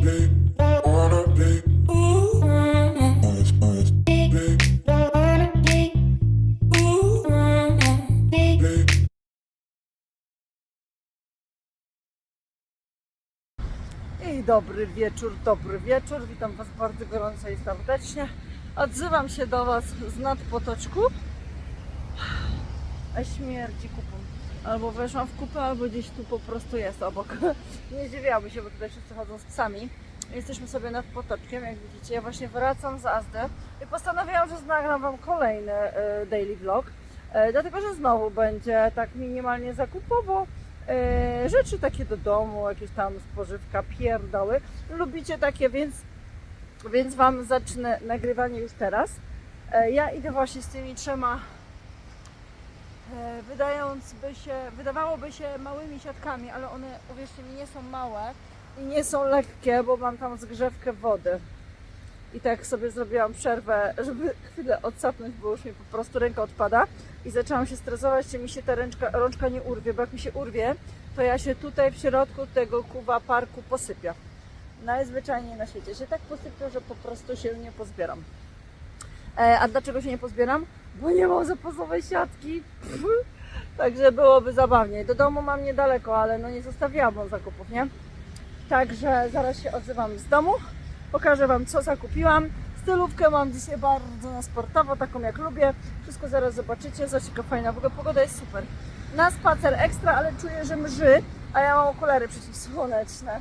I dobry wieczór, dobry wieczór. Witam Was bardzo gorąco i serdecznie. Odzywam się do Was z nadpotoczku. A śmierdzi kupą. Albo weszłam w kupę, albo gdzieś tu po prostu jest obok. Nie zdziwiłaby się, bo tutaj wszyscy chodzą z psami. Jesteśmy sobie nad potoczkiem, jak widzicie. Ja właśnie wracam z Azdy i postanowiłam, że nagram Wam kolejny e, daily vlog. E, dlatego, że znowu będzie tak minimalnie zakupowo. E, rzeczy takie do domu, jakieś tam spożywka, pierdoły. Lubicie takie, więc, więc Wam zacznę nagrywanie już teraz. Ja idę właśnie z tymi trzema wydając by się, wydawałoby się małymi siatkami, ale one, uwierzcie mi, nie są małe i nie są lekkie, bo mam tam zgrzewkę wody. I tak sobie zrobiłam przerwę, żeby chwilę odsapnąć, bo już mi po prostu ręka odpada. I zaczęłam się stresować, czy mi się ta ręczka, rączka nie urwie, bo jak mi się urwie, to ja się tutaj w środku tego kuwa parku posypię. Najzwyczajniej na świecie się tak posypię, że po prostu się nie pozbieram. E, a dlaczego się nie pozbieram? Bo nie mam zapasowej siatki. Także byłoby zabawniej. Do domu mam niedaleko, ale no nie zostawiłam zakupów, nie? Także zaraz się odzywam z domu. Pokażę Wam, co zakupiłam. Stylówkę mam dzisiaj bardzo na sportowo, taką jak lubię. Wszystko zaraz zobaczycie. Zobaczcie, fajna. W ogóle pogoda jest super. Na spacer ekstra, ale czuję, że mrzy, a ja mam okulary przeciwsłoneczne.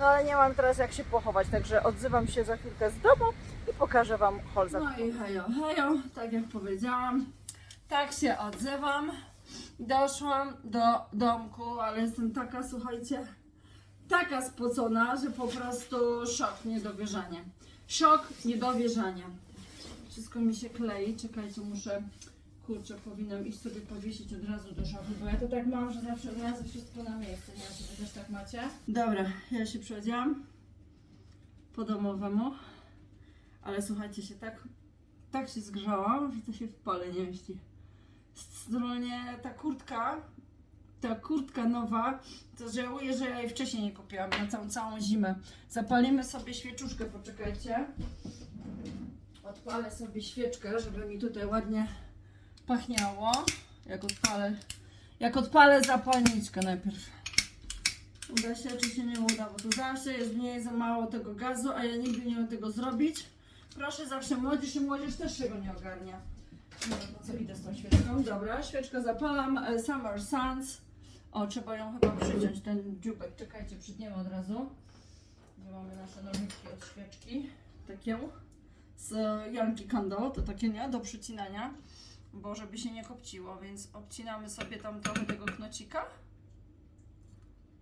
No ale nie mam teraz jak się pochować, także odzywam się za chwilkę z domu i pokażę Wam hol No i hejo, hejo, tak jak powiedziałam, tak się odzywam. Doszłam do domku, ale jestem taka, słuchajcie, taka spocona, że po prostu szok, niedowierzanie. Szok, niedowierzanie. Wszystko mi się klei, czekajcie, muszę, kurczę, powinnam iść sobie powiesić od razu do szafy, bo ja to tak mam, że zawsze od razu wszystko na miejsce, nie wiem, czy też tak macie. Dobra, ja się przeodziłam po domowemu. Ale słuchajcie się, tak, tak się zgrzałam, że to się w pole nie mieści. Strzelnie ta kurtka, ta kurtka nowa, to żałuję, że ja jej wcześniej nie kupiłam na całą, całą zimę. Zapalimy sobie świeczuszkę, poczekajcie. Odpalę sobie świeczkę, żeby mi tutaj ładnie pachniało. Jak odpalę, jak odpalę zapalniczkę najpierw. Uda się, czy się nie uda, bo tu zawsze jest mniej za mało tego gazu, a ja nigdy nie umiem tego zrobić. Proszę, zawsze młodzież i młodzież też się go nie ogarnia. No, co idę z tą świeczką? Dobra, świeczkę zapalam. e, Summer Suns. O, trzeba ją chyba przyciąć, ten dziubek. Czekajcie, przytniemy od razu. Gdzie mamy nasze nożyczki od świeczki. Takie z Yankee Candle, to takie nie, do przycinania. Bo żeby się nie kopciło, więc obcinamy sobie tam trochę tego knocika.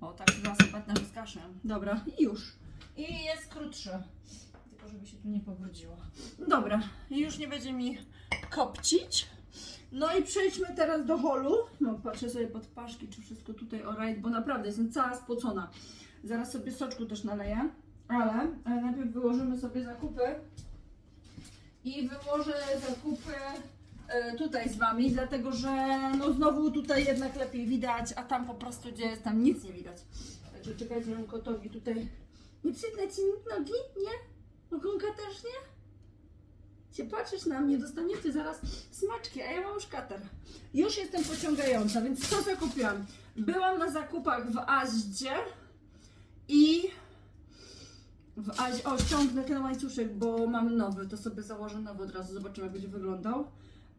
O, tak zasypać na zgaszę. Dobra, i już. I jest krótszy. Tylko żeby się tu nie powróciło. Dobra, już nie będzie mi kopcić. No i przejdźmy teraz do holu. No, patrzę sobie pod paszki, czy wszystko tutaj alright, bo naprawdę jestem cała spocona. Zaraz sobie soczku też naleję, ale najpierw wyłożymy sobie zakupy. I wyłożę zakupy tutaj z Wami, dlatego że no znowu tutaj jednak lepiej widać, a tam po prostu gdzie jest, tam nic nie widać. Także czekajcie, że kotowi tutaj nie przytnę Ci nogi, nie? Ogonka też nie? Się patrzysz na mnie, dostaniecie zaraz smaczki, a ja mam już katar. Już jestem pociągająca, więc co zakupiłam? Byłam na zakupach w Aździe i w Aź... O, ściągnę ten łańcuszek, bo mam nowy, to sobie założę nowy od razu, zobaczymy jak będzie wyglądał.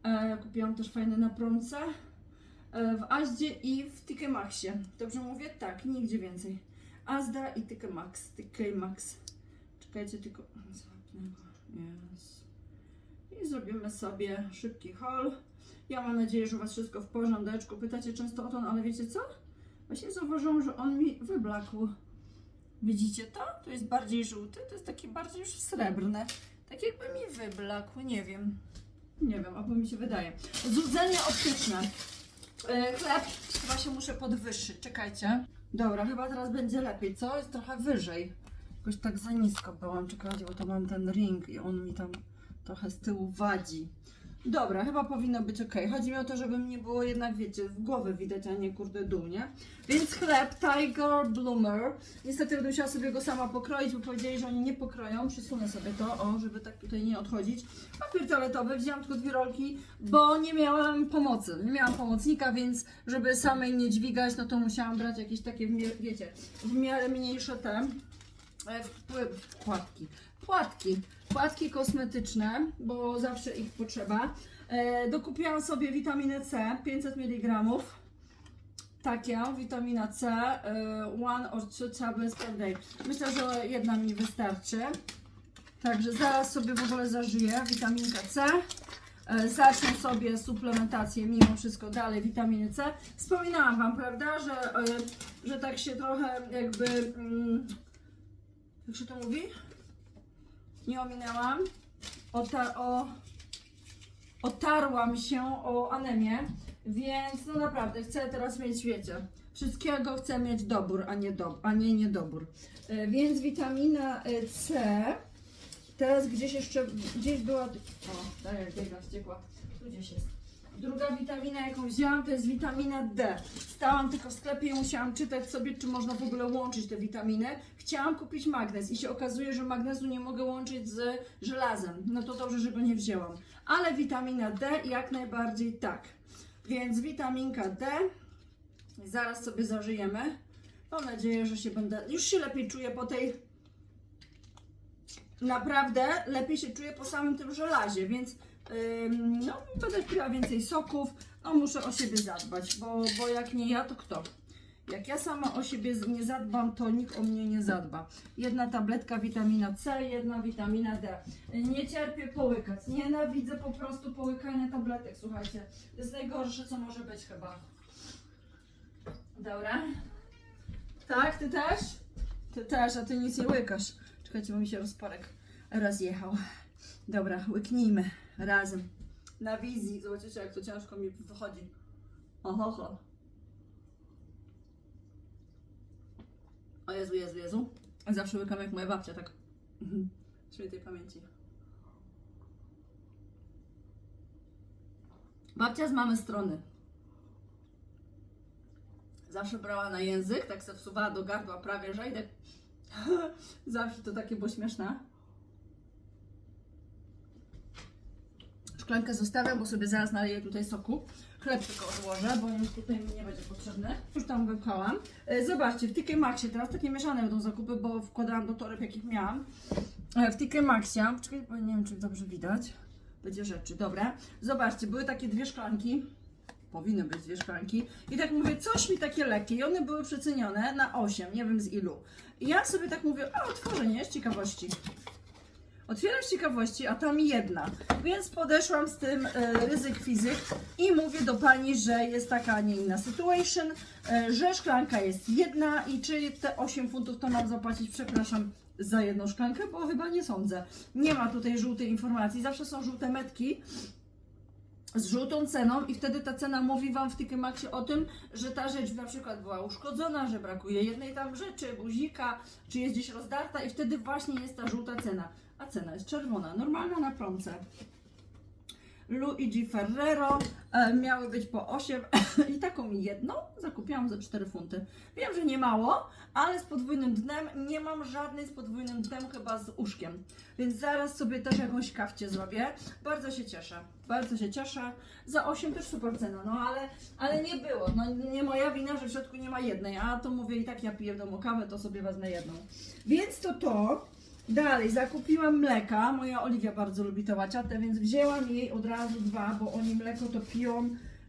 E, kupiłam też fajny na promce e, w Aździe i w TK Maxie. Dobrze mówię? Tak, nigdzie więcej. Azda i TK Max, TK Max. Czekajcie tylko. Yes. I zrobimy sobie szybki haul. Ja mam nadzieję, że u Was wszystko w porządeczku. Pytacie często o to, ale wiecie co? Właśnie zauważyłam, że on mi wyblakł. Widzicie to? To jest bardziej żółty, to jest taki bardziej już srebrny. Tak jakby mi wyblakł, nie wiem. Nie wiem, albo mi się wydaje. Złudzenie optyczne. E, chleb chyba się muszę podwyższyć, czekajcie. Dobra, chyba teraz będzie lepiej, co? Jest trochę wyżej. Jakoś tak za nisko byłam, czekajcie, bo to mam ten ring i on mi tam trochę z tyłu wadzi. Dobra, chyba powinno być ok. Chodzi mi o to, żeby mnie było jednak, wiecie, w głowę widać, a nie kurde dół, nie? Więc chleb Tiger Bloomer. Niestety będę musiała sobie go sama pokroić, bo powiedzieli, że oni nie pokroją. Przysunę sobie to, o, żeby tak tutaj nie odchodzić. Papier toaletowy, wzięłam tylko dwie rolki, bo nie miałam pomocy. Nie miałam pomocnika, więc żeby samej nie dźwigać, no to musiałam brać jakieś takie, wiecie, w miarę mniejsze te e, wkładki. Płatki. Płatki kosmetyczne, bo zawsze ich potrzeba. E, dokupiłam sobie witaminę C, 500 mg. Takie, witamina C, e, one or two tablets per day. Myślę, że jedna mi wystarczy. Także zaraz sobie w ogóle zażyję witaminka C. E, Zacznę sobie suplementację mimo wszystko dalej witaminy C. Wspominałam Wam, prawda, że, że tak się trochę jakby, mm, jak się to mówi? Nie ominęłam. O, otarłam się o anemię, więc no naprawdę chcę teraz mieć, wiecie, wszystkiego chcę mieć dobór, a nie, do, a nie niedobór. E, Więc witamina e, C, teraz gdzieś jeszcze, gdzieś była, o, tak jak biega wściekła, tu gdzieś jest. Druga witamina, jaką wzięłam, to jest witamina D. Stałam tylko w sklepie i musiałam czytać sobie, czy można w ogóle łączyć te witaminy. Chciałam kupić magnez i się okazuje, że magnezu nie mogę łączyć z żelazem. No to dobrze, że go nie wzięłam. Ale witamina D jak najbardziej tak. Więc witaminka D. Zaraz sobie zażyjemy. Mam nadzieję, że się będę. Już się lepiej czuję po tej. Naprawdę lepiej się czuję po samym tym żelazie, więc no, będę piła więcej soków. No, muszę o siebie zadbać, bo, bo jak nie ja, to kto? Jak ja sama o siebie nie zadbam, to nikt o mnie nie zadba. Jedna tabletka witamina C, jedna witamina D. Nie cierpię połykać. Nienawidzę po prostu połykania tabletek, słuchajcie. To jest najgorsze, co może być chyba. Dobra. Tak, ty też? Ty też, a ty nic nie łykasz. Czekajcie, bo mi się rozporek rozjechał. Dobra, łyknijmy razem. Na wizji. Zobaczycie, jak to ciężko mi wychodzi. Oho, oho. O Jezu, Jezu, Jezu. Zawsze łykam jak moja babcia, tak. Mhm. Świętej pamięci. Babcia z mamy strony. Zawsze brała na język, tak se wsuwała do gardła prawie, że i tak... Zawsze to takie było śmieszne. Szklankę zostawiam, bo sobie zaraz naleję tutaj soku. Chleb tylko odłożę, bo już tutaj mi nie będzie potrzebny. Już tam wypchałam. E, Zobaczcie, w TK Maxie teraz takie mieszane będą zakupy, bo wkładałam do toreb, jakich miałam. E, W TK Maxie, czekaj, bo nie wiem, czy dobrze widać. Będzie rzeczy, dobra. Zobaczcie, były takie dwie szklanki. Powinny być dwie szklanki. I tak mówię, coś mi takie lekkie. I one były przecenione na 8, nie wiem z ilu. I ja sobie tak mówię, a otworzę, nie? Z ciekawości. Otwieram z ciekawości, a tam jedna. Więc podeszłam z tym e, ryzyk fizyk i mówię do pani, że jest taka, a nie inna situation, e, że szklanka jest jedna i czy te 8 funtów to mam zapłacić, przepraszam, za jedną szklankę, bo chyba nie sądzę. Nie ma tutaj żółtej informacji, zawsze są żółte metki z żółtą ceną i wtedy ta cena mówi Wam w Ticket Maxie o tym, że ta rzecz na przykład była uszkodzona, że brakuje jednej tam rzeczy, guzika, czy jest gdzieś rozdarta i wtedy właśnie jest ta żółta cena. A cena jest czerwona, normalna na promce. Luigi Ferrero e, miały być po 8 i taką jedną zakupiłam za 4 funty. Wiem, że nie mało, ale z podwójnym dnem nie mam żadnej z podwójnym dnem chyba z uszkiem. Więc zaraz sobie też jakąś kawcie zrobię. Bardzo się cieszę. Bardzo się cieszę. Za 8 też super cena, no ale, ale nie było. No nie moja wina, że w środku nie ma jednej, a to mówię i tak ja piję w domu kawę, to sobie wezmę jedną. Więc to to. Dalej, zakupiłam mleka. Moja Oliwia bardzo lubi to łaciate, więc wzięłam jej od razu dwa, bo oni mleko to piją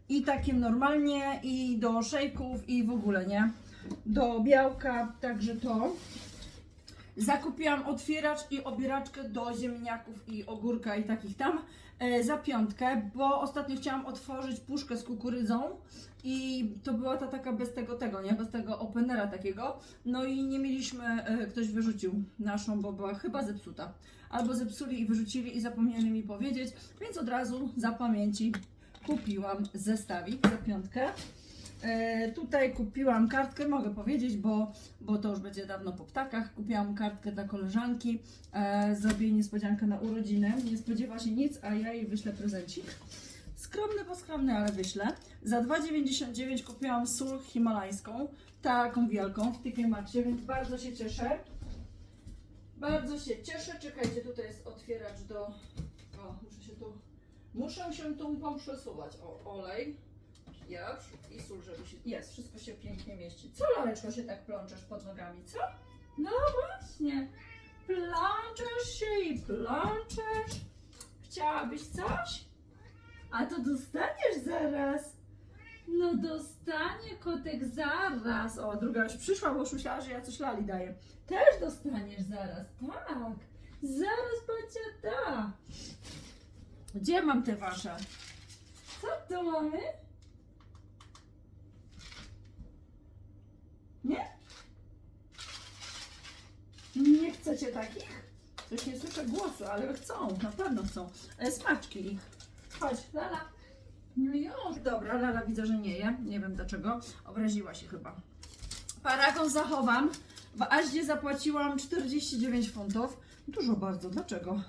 i takim normalnie, i do szejków, i w ogóle, nie? Do białka, także to. Zakupiłam otwieracz i obieraczkę do ziemniaków i ogórka i takich tam za piątkę, bo ostatnio chciałam otworzyć puszkę z kukurydzą i to była ta taka bez tego tego, nie? Bez tego openera takiego. No i nie mieliśmy, e, ktoś wyrzucił naszą, bo była chyba zepsuta. Albo zepsuli i wyrzucili i zapomnieli mi powiedzieć, więc od razu za pamięci kupiłam zestawik za piątkę. E, tutaj kupiłam kartkę, mogę powiedzieć, bo, bo to już będzie dawno po ptakach. Kupiłam kartkę dla koleżanki. E, zrobię jej niespodziankę na urodziny. Nie spodziewa się nic, a ja jej wyślę prezencik. Skromny, bo skromny, ale wyślę. Za 2,99 kupiłam sól himalajską, taką wielką w TK Maxie, więc bardzo się cieszę. Bardzo się cieszę. Czekajcie, tutaj jest otwieracz do. O, muszę się tu. Muszę się tu przesuwać. O, olej, pieprz i sól, żeby się. Jest, wszystko się pięknie mieści. Co, laleczko, się tak plączesz pod nogami, co? No właśnie. Plączesz się i plączesz. Chciałabyś coś? A to dostaniesz zaraz. No dostanie kotek zaraz. O, druga już przyszła, bo już myślała, że ja coś lali daję. Też dostaniesz zaraz, tak. Zaraz babcia da. Gdzie mam te wasze? Co to mamy? Nie? Nie chcecie takich? Coś nie słyszę głosu, ale chcą, na pewno chcą. E, smaczki ich. Chodź, Lala. No już. Dobra, Lala widzę, że nie je. Nie wiem dlaczego. Obraziła się chyba. Paragon zachowam. W Aździe zapłaciłam 49 funtów. Dużo bardzo. Dlaczego?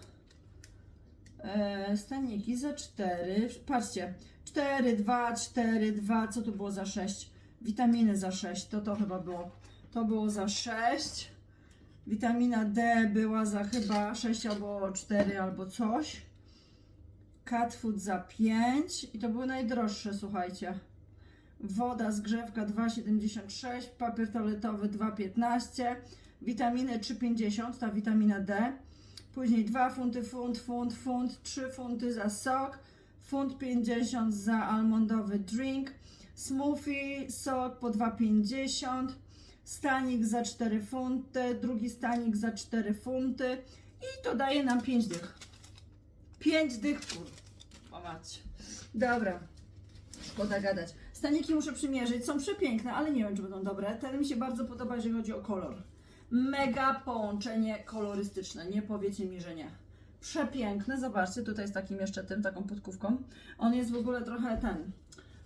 E, staniki za 4. Patrzcie. 4, 2, 4, 2. Co tu było za 6? Witaminy za 6. To to chyba było. To było za 6. Witamina D była za chyba 6 albo 4 albo coś. Cat food za 5 i to były najdroższe, słuchajcie. Woda z grzewka 2,76, papier toaletowy 2,15, witaminy 3,50, ta witamina D. Później 2 funty, funt, funt, funt, 3 funty za sok, funt 50 za almondowy drink, smoothie, sok po 2,50, stanik za 4 funty, drugi stanik za 4 funty i to daje nam 5 dych. 5 dych, macie. Dobra, szkoda gadać. Staniki muszę przymierzyć, są przepiękne, ale nie wiem, czy będą dobre. Ten mi się bardzo podoba, jeżeli chodzi o kolor. Mega połączenie kolorystyczne, nie powiecie mi, że nie. Przepiękne, zobaczcie, tutaj jest takim jeszcze tym, taką podkówką. On jest w ogóle trochę ten,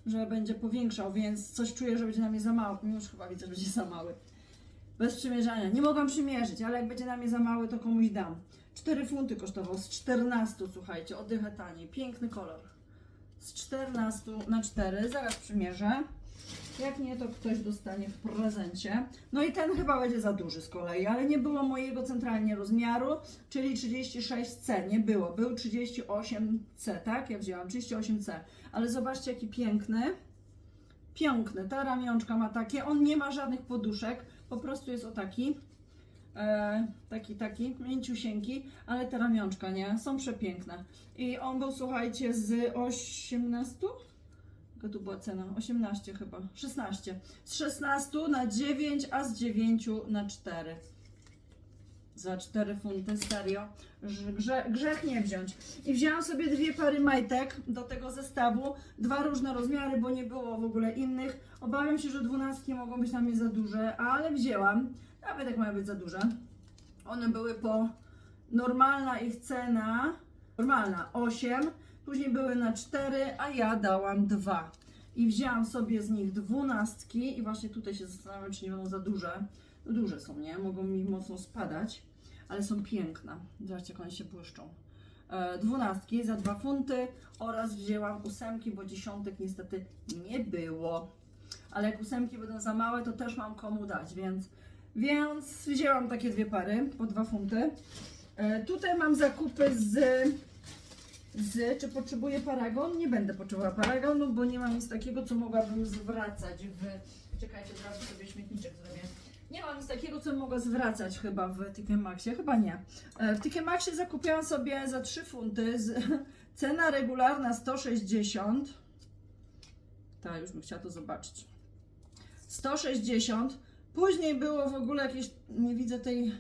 że będzie powiększał, więc coś czuję, że będzie na mnie za mały. Już chyba widzę, że będzie za mały. Bez przymierzania. Nie mogłam przymierzyć, ale jak będzie na mnie za mały, to komuś dam. 4 funty kosztował, z 14, słuchajcie, oddycha taniej. Piękny kolor. Z 14 na 4, zaraz przymierzę. Jak nie, to ktoś dostanie w prezencie. No i ten chyba będzie za duży z kolei, ale nie było mojego centralnie rozmiaru, czyli 36C. Nie było, był 38C, tak? Ja wzięłam 38C. Ale zobaczcie, jaki piękny. Piękny. Ta ramionczka ma takie, on nie ma żadnych poduszek, po prostu jest o taki. E, taki, taki, mięciusieńki, ale te ramionczka, nie? Są przepiękne. I on był, słuchajcie, z 18? Jaka tu była cena? 18 chyba. 16. Z 16 na 9, a z 9 na 4. Za 4 funty, serio. Grze, grzech nie wziąć. I wzięłam sobie dwie pary majtek do tego zestawu. Dwa różne rozmiary, bo nie było w ogóle innych. Obawiam się, że dwunastki mogą być na mnie za duże, ale wzięłam. Nawet jak mają być za duże. One były po normalna ich cena, normalna 8, później były na 4, a ja dałam 2. I wzięłam sobie z nich dwunastki i właśnie tutaj się zastanawiam, czy nie będą za duże. Duże są, nie? Mogą mi mocno spadać, ale są piękne. Zobaczcie, jak one się błyszczą. E, Dwunastki za 2 funty oraz wzięłam ósemki, bo dziesiątek niestety nie było. Ale jak ósemki będą za małe, to też mam komu dać, więc więc wzięłam takie dwie pary po 2 funty. E, tutaj mam zakupy z, z. Czy potrzebuję paragon? Nie będę potrzebowała paragonu, bo nie mam nic takiego, co mogłabym zwracać w. Czekajcie, teraz sobie śmietniczek zrobię. Nie mam nic takiego, co mogę zwracać chyba w TK Maxie. Chyba nie. E, W TK Maxie zakupiłam sobie za 3 funty. Z, cena regularna 160. Tak, już bym chciała to zobaczyć. 160. Później było w ogóle jakieś. Nie widzę tej.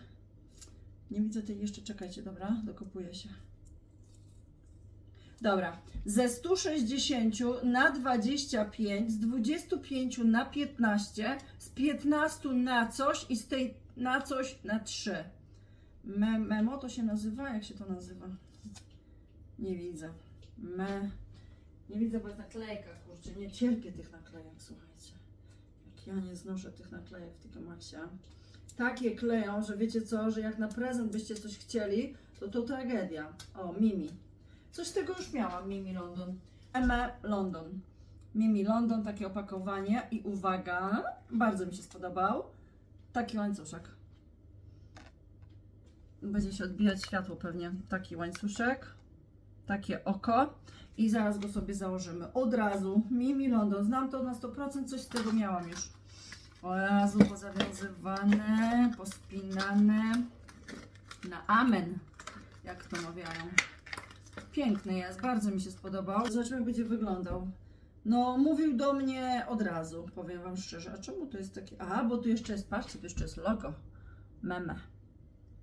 Nie widzę tej jeszcze. Czekajcie, dobra, dokopuję się. Dobra, ze 160 na 25, z 25 na 15, z 15 na coś i z tej na coś na 3. Me, memo to się nazywa? Jak się to nazywa? Nie widzę. Me, Nie widzę, bo jest naklejka, kurczę, nie cierpię tych naklejek, słuchajcie. Jak ja nie znoszę tych naklejek w TK Maxie. Takie kleją, że wiecie co, że jak na prezent byście coś chcieli, to to tragedia. O, Mimi. Coś z tego już miałam, Mimi London. M London. Mimi London, takie opakowanie i uwaga, bardzo mi się spodobał. Taki łańcuszek. Będzie się odbijać światło pewnie. Taki łańcuszek, takie oko i zaraz go sobie założymy. Od razu. Mimi London, znam to na 100%, coś z tego miałam już. O razu pozawiązywane, pospinane na amen, jak to mawiają. Piękny jest, bardzo mi się spodobał. Zobaczymy, jak będzie wyglądał. No, mówił do mnie od razu, powiem Wam szczerze. A czemu to jest takie? A, bo tu jeszcze jest, patrzcie, tu jeszcze jest logo. Meme.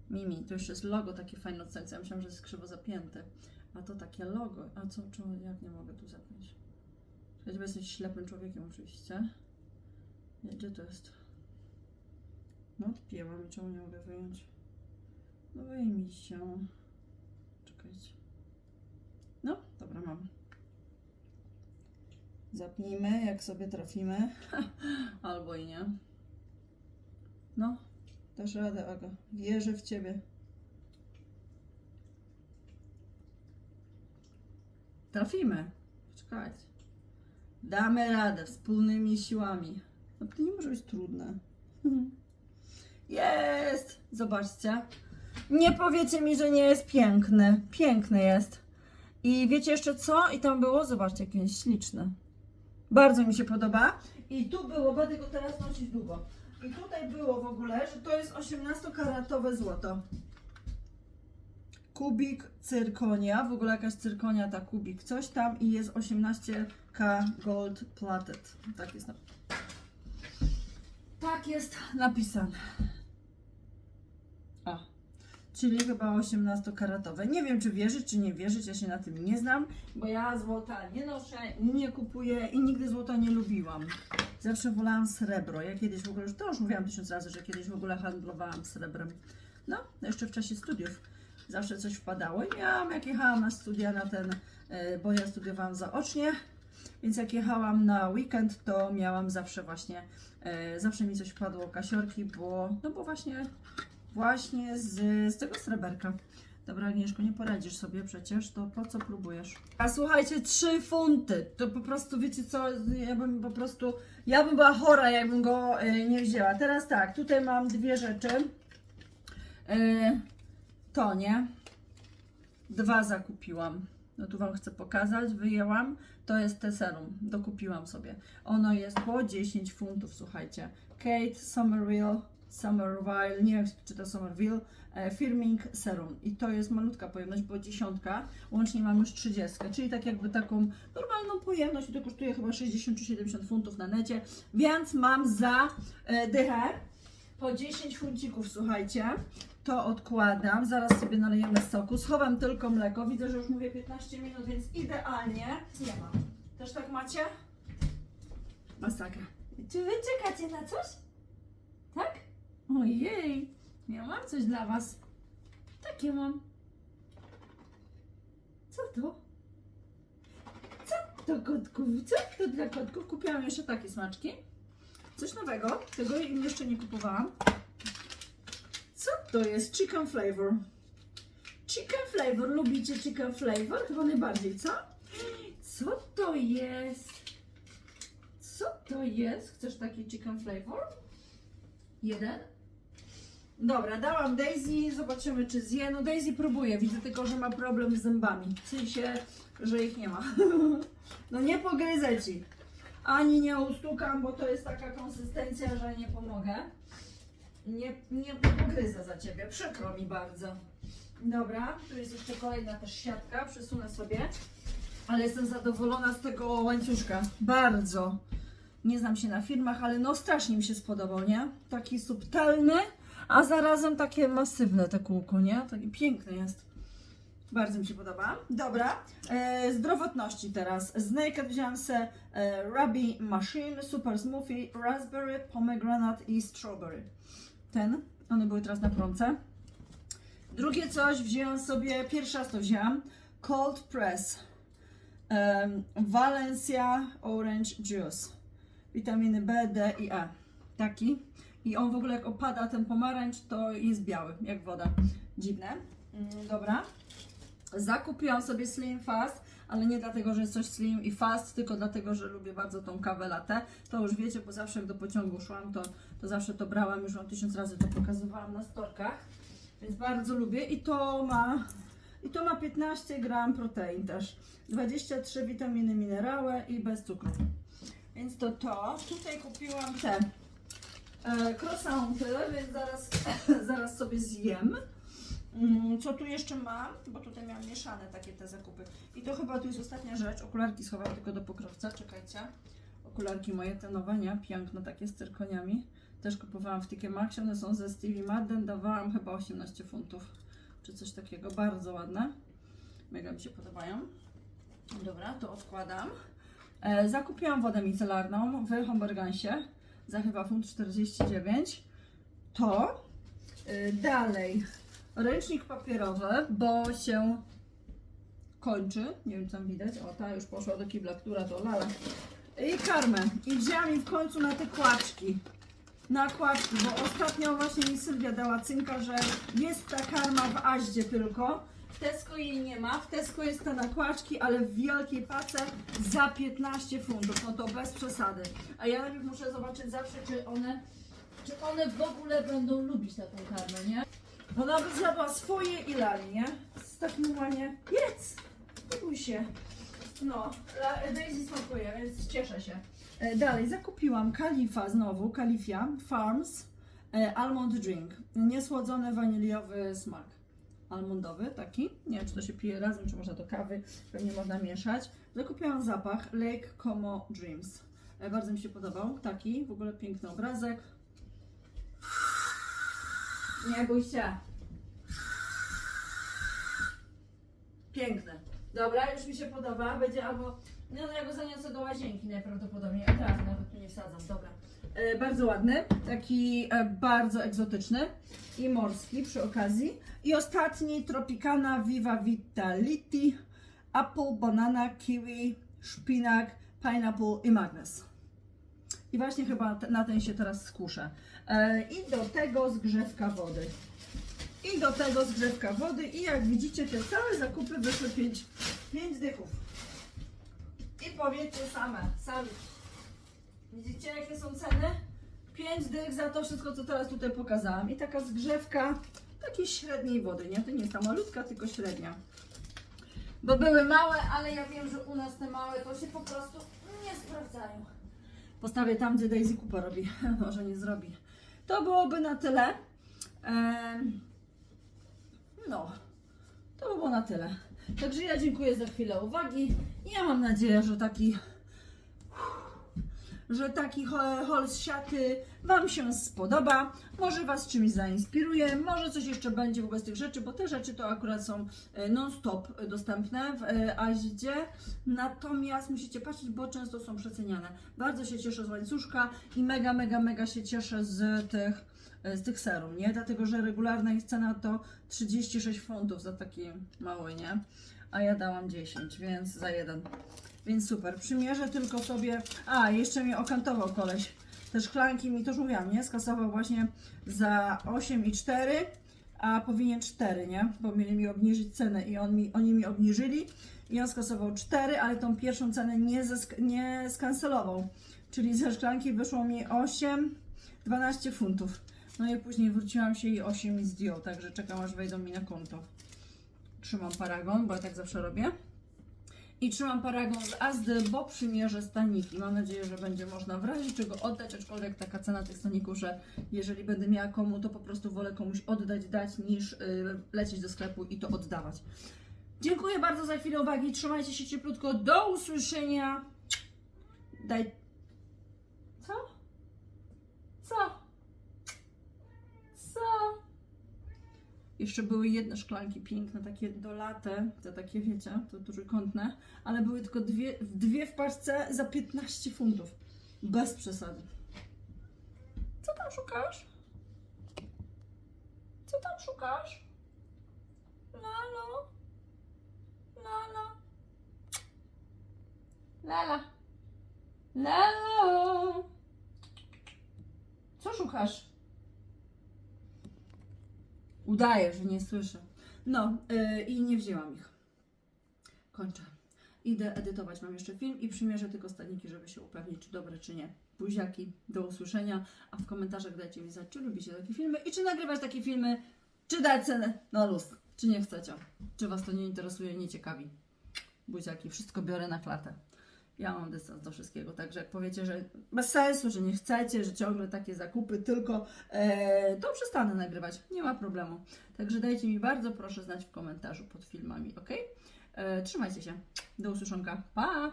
Mimi, tu jeszcze jest logo takie fajne od. Ja myślałam, że jest krzywo zapięte. A to takie logo. A co, czy, jak nie mogę tu zapiąć? Chyba jesteś ślepym człowiekiem oczywiście. Gdzie to jest? No, odpięłam i czemu nie mogę wyjąć? No wyjmij się. No, dobra, mam. Zapnijmy, jak sobie trafimy. Albo i nie. No, dasz radę, Aga. Wierzę w Ciebie. Trafimy. Czekajcie. Damy radę wspólnymi siłami. No to nie może być trudne. Jest! Zobaczcie. Nie powiecie mi, że nie jest piękny. Piękny jest. I wiecie jeszcze co? I tam było? Zobaczcie, jakie jest śliczne. Bardzo mi się podoba. I tu było, będę go teraz nosić długo. I tutaj było w ogóle, że to jest 18-karatowe złoto. Kubik cyrkonia, w ogóle jakaś cyrkonia ta kubik, coś tam i jest 18K gold plated. Tak jest, tak jest napisane. Czyli chyba 18-karatowe. Nie wiem, czy wierzyć, czy nie wierzyć, ja się na tym nie znam, bo ja złota nie noszę, nie kupuję i nigdy złota nie lubiłam. Zawsze wolałam srebro. Ja kiedyś w ogóle, już to już mówiłam tysiąc razy, że kiedyś w ogóle handlowałam srebrem. No, jeszcze w czasie studiów zawsze coś wpadało i miałam, jak jechałam na studia na ten, e, bo ja studiowałam zaocznie, więc jak jechałam na weekend, to miałam zawsze właśnie, e, zawsze mi coś wpadło kasiorki, bo, no bo właśnie, właśnie z, z tego sreberka. Dobra, Agnieszko, nie poradzisz sobie przecież, to po co próbujesz? A słuchajcie, 3 funty, to po prostu, wiecie co, ja bym po prostu, ja bym była chora, jakbym go e, nie wzięła. Teraz tak, tutaj mam dwie rzeczy. E, to nie. Dwa zakupiłam. No tu Wam chcę pokazać, wyjęłam. To jest te serum, dokupiłam sobie. Ono jest po 10 funtów, słuchajcie. Kate Somerville, Somerville, nie wiem czy to Somerville, e, Firming Serum. I to jest malutka pojemność, bo dziesiątka, łącznie mam już 30, czyli tak jakby taką normalną pojemność i to kosztuje chyba 60 czy 70 funtów na necie, więc mam za e, dychę po 10 funcików, słuchajcie. To odkładam, zaraz sobie nalejemy soku, schowam tylko mleko, widzę, że już mówię 15 minut, więc idealnie. Nie mam. Też tak macie? Masakra. Czy wy czekacie na coś? Tak? Ojej, ja mam coś dla was. Takie mam. Co to? Co to kotków? Co to dla kotków? Kupiłam jeszcze takie smaczki. Coś nowego, tego im jeszcze nie kupowałam. Co to jest? Chicken flavor. Chicken flavor. Lubicie chicken flavor? Chyba najbardziej, co? Co to jest? Co to jest? Chcesz taki chicken flavor? Jeden? Dobra, dałam Daisy, zobaczymy czy zje. No Daisy próbuje, widzę tylko, że ma problem z zębami. W sensie, że ich nie ma. No nie pogryzę ci. Ani nie ustukam, bo to jest taka konsystencja, że nie pomogę. Nie, nie pogryzę za ciebie, przykro mi bardzo. Dobra, tu jest jeszcze kolejna też siatka, przesunę sobie. Ale jestem zadowolona z tego łańcuszka. Bardzo. Nie znam się na firmach, ale no strasznie mi się spodobał, nie? Taki subtelny, a zarazem takie masywne te kółko, nie? Taki piękny jest. Bardzo mi się podoba. Dobra, e, zdrowotności teraz. Z Naked wziąłam se e, Ruby Machine, Super Smoothie, Raspberry, Pomegranate i Strawberry. Ten, one były teraz na promce. Drugie coś wzięłam sobie, pierwszy raz to wzięłam, Cold Press. em, Valencia Orange Juice. Witaminy B, D i E. Taki. I on w ogóle jak opada ten pomarańcz, to jest biały, jak woda. Dziwne. Mm, dobra. Zakupiłam sobie Slim Fast, ale nie dlatego, że jest coś slim i fast, tylko dlatego, że lubię bardzo tą kawę latte. To już wiecie, bo zawsze jak do pociągu szłam, to, to zawsze to brałam, już wam tysiąc razy to pokazywałam na storkach. Więc bardzo lubię i to ma i to ma 15 gram protein też. 23 witaminy, minerały i bez cukru. Więc to to. Tutaj kupiłam te croissanty, więc zaraz, zaraz sobie zjem. Mm, Co tu jeszcze mam? Bo tutaj miałam mieszane takie te zakupy. I to chyba tu jest ostatnia rzecz. Okularki schowałam tylko do pokrowca. Czekajcie. Okularki moje te nowe, nie? Piękne takie z cyrkoniami. Też kupowałam w Tikie Maxie. One są ze Stevie Madden. Dawałam chyba 18 funtów. Czy coś takiego. Bardzo ładne. Mega mi się podobają. Dobra, to odkładam. E, zakupiłam wodę micelarną w Hombergansie za chyba funt 49. To e, dalej ręcznik papierowy, bo się kończy. Nie wiem, co tam widać. O, ta już poszła do kibla, która to lala. I karmę. I wzięłam w końcu na te kłaczki. Na kłaczki, bo ostatnio właśnie mi Sylwia dała cynka, że jest ta karma w Aździe tylko. W Tesco jej nie ma. W Tesco jest ta na kłaczki, ale w wielkiej pace za 15 funtów. No to bez przesady. A ja najpierw muszę zobaczyć zawsze, czy one, czy one w ogóle będą lubić taką karmę, nie? Ona by zjadła swoje i lali, nie? Z takim ładnie. Jedz! Nie bój się. No, Daisy smakuje, więc cieszę się. E, Dalej, zakupiłam Kalifa znowu, Kalifia Farms e, Almond Drink. Niesłodzony waniliowy smak. Almondowy taki. Nie wiem, czy to się pije razem, czy można do kawy. Pewnie można mieszać. Zakupiłam zapach Lake Como Dreams. E, Bardzo mi się podobał. Taki, w ogóle piękny obrazek. Nie bój się. Piękne. Dobra, już mi się podoba. Będzie albo. No, no ja go zaniosę do łazienki najprawdopodobniej. A teraz nawet tu nie wsadzam. Dobra. E, bardzo ładny, taki e, bardzo egzotyczny i morski przy okazji. I ostatni Tropicana Viva Vitality Apple, banana, kiwi, szpinak, pineapple i magnes. I właśnie chyba na ten się teraz skuszę. E, I do tego zgrzewka wody. I do tego zgrzewka wody. I jak widzicie, te całe zakupy wyszły 5 pięć dychów. I powiedzcie same, sami. Widzicie, jakie są ceny? 5 dych za to wszystko, co teraz tutaj pokazałam. I taka zgrzewka takiej średniej wody, nie? To nie jest ta malutka, tylko średnia. Bo były małe, ale ja wiem, że u nas te małe to się po prostu nie sprawdzają. Postawię tam, gdzie Daisy Kupa robi. Może nie zrobi. To byłoby na tyle. No, to by było na tyle. Także ja dziękuję za chwilę uwagi. Ja mam nadzieję, że taki że taki ho- haul z siaty Wam się spodoba. Może Was czymś zainspiruje, może coś jeszcze będzie w ogóle z tych rzeczy, bo te rzeczy to akurat są e, non-stop dostępne w e, Aździe. Natomiast musicie patrzeć, bo często są przeceniane. Bardzo się cieszę z łańcuszka i mega, mega, mega się cieszę z tych, e, z tych serum, nie? Dlatego, że regularna ich cena to 36 funtów za taki mały, nie? A ja dałam 10, więc za jeden. Więc super. Przymierzę tylko sobie. A, jeszcze mnie okantował koleś. Te szklanki mi to już mówiłam, nie? Skasował właśnie za 8,4, a powinien 4, nie? Bo mieli mi obniżyć cenę i on mi, oni mi obniżyli. I on skasował 4, ale tą pierwszą cenę nie, zesk- nie skancelował. Czyli ze szklanki wyszło mi 8, 12 funtów. No i później wróciłam się i 8 mi zdjął, także czekam aż wejdą mi na konto. Trzymam paragon, bo ja tak zawsze robię. I trzymam paragon z Azdy, bo przymierzę staniki. Mam nadzieję, że będzie można w razie czego oddać, aczkolwiek taka cena tych staników, że jeżeli będę miała komu, to po prostu wolę komuś oddać, dać, niż y, lecieć do sklepu i to oddawać. Dziękuję bardzo za chwilę uwagi. Trzymajcie się cieplutko. Do usłyszenia. Daj. Co? Co? Co? Jeszcze były jedne szklanki piękne, takie dolate, te takie wiecie, to trójkątne, ale były tylko dwie, dwie w paczce za 15 funtów. Bez przesady. Co tam szukasz? Co tam szukasz? Lalo? Lala? Lala. Lalo. Co szukasz? Udaję, że nie słyszę. No yy, i nie wzięłam ich. Kończę. Idę edytować. Mam jeszcze film i przymierzę tylko staniki, żeby się upewnić, czy dobre, czy nie. Buziaki, do usłyszenia. A w komentarzach dajcie mi znać, czy lubicie takie filmy i czy nagrywać takie filmy, czy dać cenę na luz, czy nie chcecie. Czy Was to nie interesuje, nie ciekawi. Buziaki, wszystko biorę na klatę. Ja mam dystans do wszystkiego, także jak powiecie, że bez sensu, że nie chcecie, że ciągle takie zakupy tylko, e, to przestanę nagrywać, nie ma problemu. Także dajcie mi bardzo proszę znać w komentarzu pod filmami, ok? E, trzymajcie się, do usłyszonka, pa!